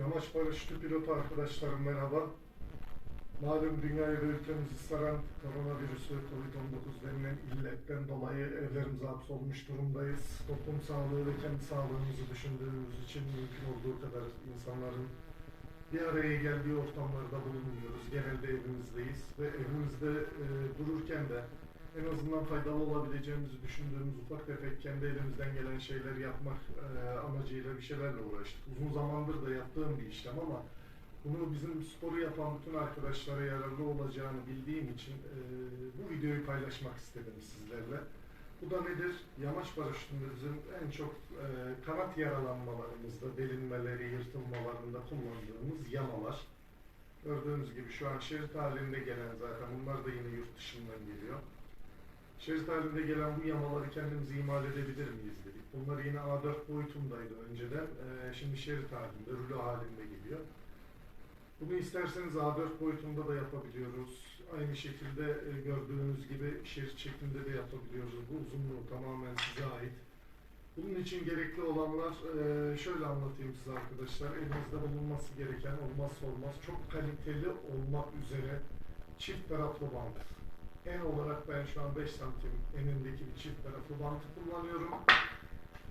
Yamaç paraşütü pilotu arkadaşlarım merhaba. Malum dünyayı ve ülkemizi saran koronavirüsü COVID-19 denilen illetten dolayı evlerimize hapsolmuş durumdayız. Toplum sağlığı ve kendi sağlığımızı düşündüğümüz için mümkün olduğu kadar insanların bir araya geldiği ortamlarda bulunmuyoruz. Genelde evimizdeyiz ve evimizde e, dururken de en azından faydalı olabileceğimizi düşündüğümüz ufak tefek kendi elimizden gelen şeyleri yapmak e, amacıyla bir şeylerle uğraştık. Uzun zamandır da yaptığım bir işlem ama bunu bizim sporu yapan bütün arkadaşlara yararlı olacağını bildiğim için e, bu videoyu paylaşmak istedim sizlerle. Bu da nedir? Yamaç paraşütümüzün en çok e, kanat yaralanmalarımızda, delinmeleri, yırtılmalarında kullandığımız yamalar. Gördüğünüz gibi şu an şerit halinde gelen zaten bunlar da yine yurt dışından geliyor. Şerit halinde gelen bu yamaları kendimiz imal edebilir miyiz dedik. Bunlar yine A4 boyutundaydı önceden. Ee, şimdi şerit halinde, rulo halinde geliyor. Bunu isterseniz A4 boyutunda da yapabiliyoruz. Aynı şekilde e, gördüğünüz gibi şerit şeklinde de yapabiliyoruz. Bu uzunluğu tamamen size ait. Bunun için gerekli olanlar e, şöyle anlatayım size arkadaşlar. Elinizde bulunması gereken olmazsa olmaz çok kaliteli olmak üzere çift taraflı bant. En olarak ben şu an 5 santim enindeki bir çift taraflı bantı kullanıyorum.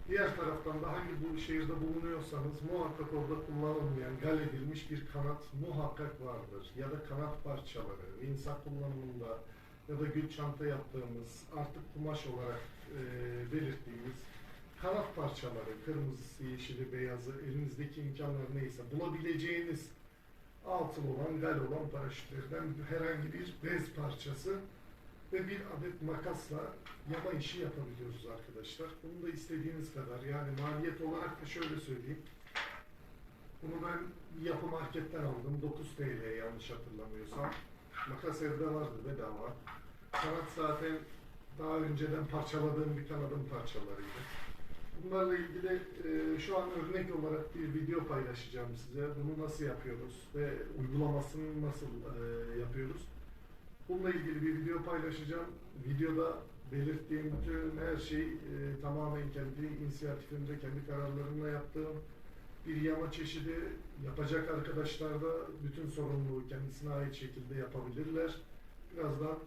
Diğer taraftan da hangi bu şehirde bulunuyorsanız muhakkak orada kullanılmayan, gal edilmiş bir kanat muhakkak vardır. Ya da kanat parçaları, insan kullanımında ya da gül çanta yaptığımız, artık kumaş olarak e, belirttiğimiz kanat parçaları, kırmızısı, yeşili, beyazı, elinizdeki imkanlar neyse bulabileceğiniz altın olan, gal olan paraşütlerden herhangi bir bez parçası ve bir adet makasla yama işi yapabiliyoruz arkadaşlar. Bunu da istediğiniz kadar yani maliyet olarak da şöyle söyleyeyim. Bunu ben yapı marketten aldım. 9 TL yanlış hatırlamıyorsam. Makas evde vardı bedava. Kanat zaten daha önceden parçaladığım bir kanadın parçalarıydı. Bunlarla ilgili e, şu an örnek olarak bir video paylaşacağım size. Bunu nasıl yapıyoruz ve uygulamasını nasıl e, yapıyoruz. Bununla ilgili bir video paylaşacağım. Videoda belirttiğim bütün her şey e, tamamen kendi inisiyatifimde, kendi kararlarımla yaptığım bir yama çeşidi. Yapacak arkadaşlar da bütün sorumluluğu kendisine ait şekilde yapabilirler. Birazdan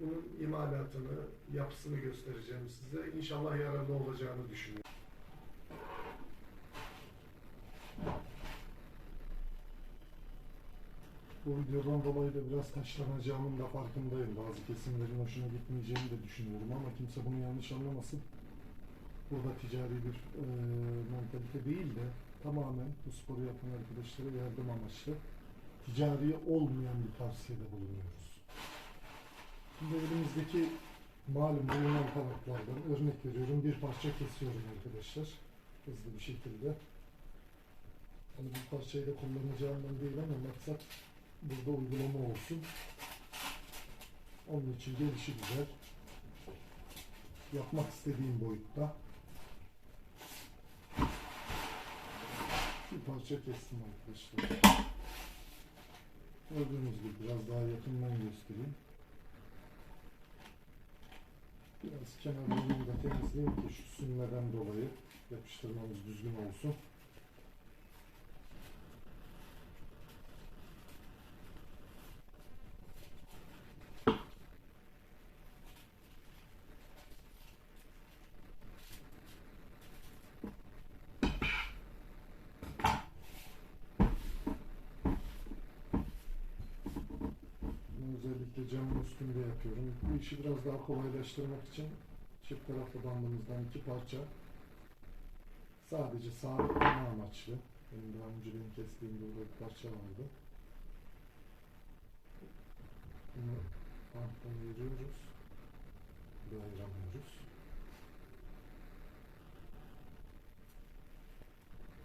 bunun imalatını, yapısını göstereceğim size. İnşallah yararlı olacağını düşünüyorum. Bu videodan dolayı da biraz taşlanacağımın da farkındayım. Bazı kesimlerin hoşuna gitmeyeceğini de düşünüyorum ama kimse bunu yanlış anlamasın. Burada ticari bir e, mentalite değil de tamamen bu sporu yapan arkadaşlara yardım amaçlı ticari olmayan bir tavsiyede bulunuyoruz. Şimdi elimizdeki malum bulunan kanatlardan örnek veriyorum bir parça kesiyorum arkadaşlar. Hızlı bir şekilde. Hani bu parçayı da kullanacağımdan değil ama maksat burada uygulama olsun. Onun için gelişi güzel. Yapmak istediğim boyutta. Bir parça kestim arkadaşlar. Gördüğünüz gibi biraz daha yakından göstereyim. Biraz kenarlarını da temizleyeyim ki şu sünmeden dolayı yapıştırmamız düzgün olsun. Özellikle camın üstünde yapıyorum. Bu işi biraz daha kolaylaştırmak için çift taraflı bandımızdan iki parça sadece sabitleme amaçlı. Benim daha önceden kestiğim burada bir parça vardı. Bunu banttan veriyoruz. Ve ayıramıyoruz.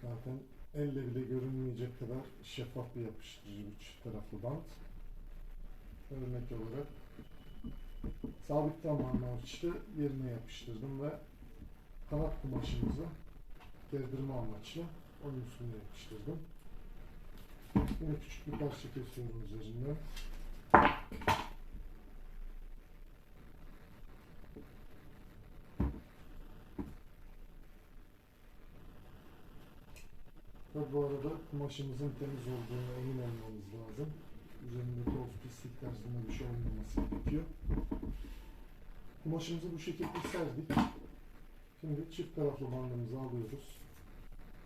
Zaten elle bile görünmeyecek kadar şeffaf bir yapıştırıcı bir çift taraflı bant örnek olarak sabit tamam amaçlı yerine yapıştırdım ve kanat kumaşımızı gerdirme amaçlı onun üstüne yapıştırdım. Yine küçük bir parça kesiyorum üzerinden. Tabi bu arada kumaşımızın temiz olduğuna emin olmamız lazım. Üzerinde toz, tarzında bir şey olmaması gerekiyor. Kumaşımızı bu şekilde serdik. Şimdi çift taraflı bandımızı alıyoruz.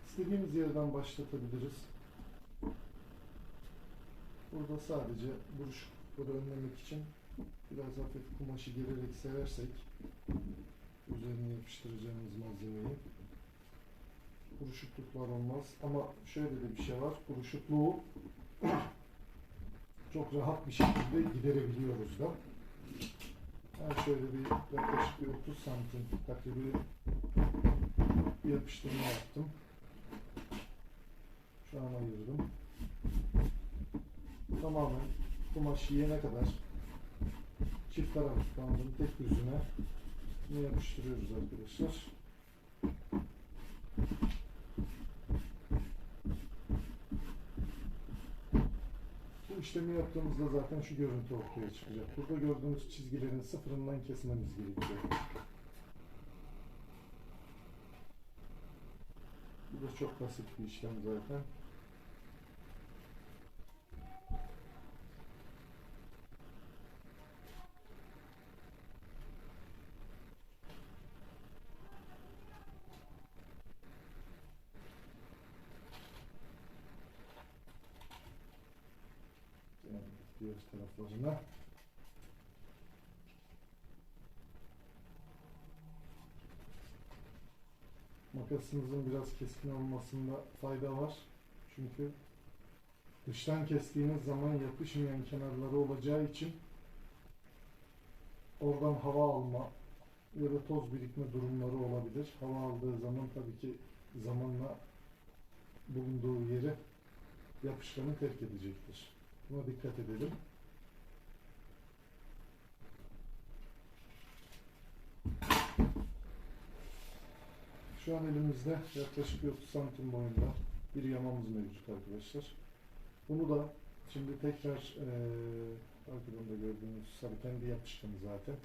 İstediğimiz yerden başlatabiliriz. Burada sadece buruşukları önlemek için biraz hafif kumaşı gererek serersek üzerine yapıştıracağımız malzemeyi buruşukluklar olmaz. Ama şöyle de bir şey var. Buruşukluğu çok rahat bir şekilde giderebiliyoruz da. Ben şöyle bir yaklaşık bir 30 santim takribi bir yapıştırma yaptım. Şu an ayırdım. Tamamen kumaş yiyene kadar çift taraflı bandın tek yüzüne yapıştırıyoruz arkadaşlar. İşlemi yaptığımızda zaten şu görüntü ortaya çıkacak. Burada gördüğünüz çizgilerin sıfırından kesmemiz gerekiyor. Bu da çok basit bir işlem zaten. Yani diğer taraflarına. Makasımızın biraz keskin olmasında fayda var. Çünkü dıştan kestiğiniz zaman yapışmayan kenarları olacağı için oradan hava alma ya da toz birikme durumları olabilir. Hava aldığı zaman tabii ki zamanla bulunduğu yeri yapışkanı terk edecektir. Buna dikkat edelim. Şu an elimizde yaklaşık bir 30 santim boyunda bir yamamız mevcut arkadaşlar. Bunu da şimdi tekrar eee arkadan da gördüğünüz sarı kendi yapışkanı zaten.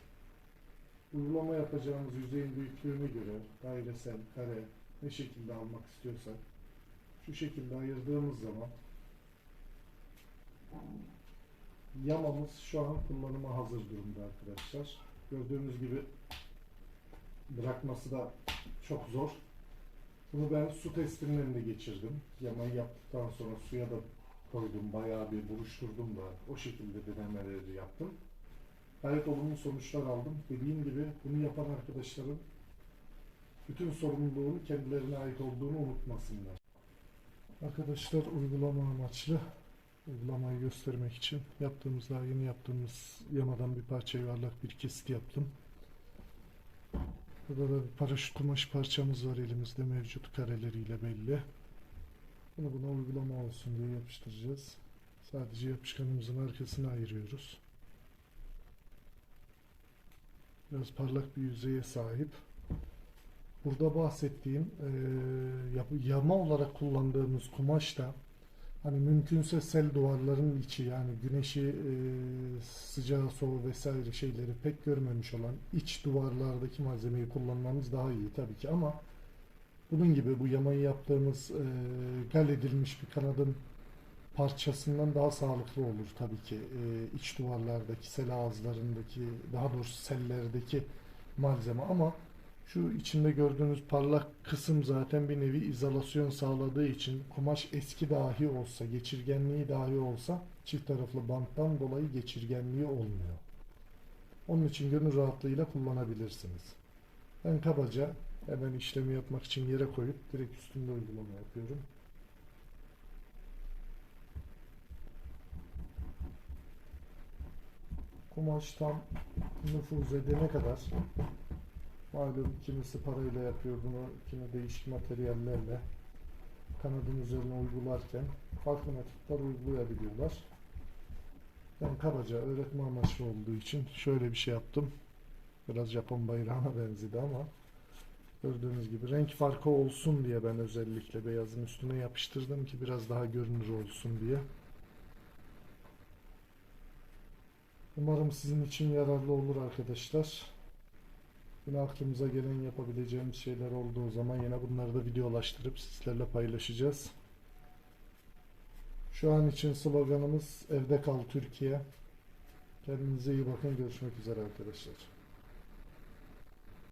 Uygulama yapacağımız yüzeyin büyüklüğüne göre dairesel, kare ne şekilde almak istiyorsak şu şekilde ayırdığımız zaman Yamamız şu an kullanıma hazır durumda arkadaşlar. Gördüğünüz gibi bırakması da çok zor. Bunu ben su testinin önünde geçirdim. Yamayı yaptıktan sonra suya da koydum. Bayağı bir buruşturdum da o şekilde denemeleri yaptım. Gayet olumlu sonuçlar aldım. Dediğim gibi bunu yapan arkadaşların bütün sorumluluğun kendilerine ait olduğunu unutmasınlar. Arkadaşlar uygulama amaçlı uygulamayı göstermek için yaptığımız daha yeni yaptığımız yamadan bir parça yuvarlak bir kesit yaptım. Burada da bir paraşüt kumaş parçamız var elimizde mevcut kareleriyle belli. Bunu buna uygulama olsun diye yapıştıracağız. Sadece yapışkanımızın arkasını ayırıyoruz. Biraz parlak bir yüzeye sahip. Burada bahsettiğim yap- yama olarak kullandığımız kumaş da Hani mümkünse sel duvarların içi yani güneşi e, sıcağı soğuğu vesaire şeyleri pek görmemiş olan iç duvarlardaki malzemeyi kullanmamız daha iyi tabii ki. Ama bunun gibi bu yamayı yaptığımız e, gal edilmiş bir kanadın parçasından daha sağlıklı olur tabii ki. E, iç duvarlardaki sel ağızlarındaki daha doğrusu sellerdeki malzeme. Ama şu içinde gördüğünüz parlak kısım zaten bir nevi izolasyon sağladığı için kumaş eski dahi olsa, geçirgenliği dahi olsa çift taraflı banttan dolayı geçirgenliği olmuyor. Onun için gönül rahatlığıyla kullanabilirsiniz. Ben kabaca hemen işlemi yapmak için yere koyup direkt üstünde uygulama yapıyorum. Kumaş tam nüfuz edene kadar Malum kimisi parayla yapıyor bunu, kimi değişik materyallerle kanadın üzerine uygularken farklı metotlar uygulayabiliyorlar. Ben kabaca öğretme amaçlı olduğu için şöyle bir şey yaptım. Biraz Japon bayrağına benzedi ama gördüğünüz gibi renk farkı olsun diye ben özellikle beyazın üstüne yapıştırdım ki biraz daha görünür olsun diye. Umarım sizin için yararlı olur arkadaşlar. Yine aklımıza gelen yapabileceğimiz şeyler olduğu zaman yine bunları da videolaştırıp sizlerle paylaşacağız. Şu an için sloganımız evde kal Türkiye. Kendinize iyi bakın. Görüşmek üzere arkadaşlar.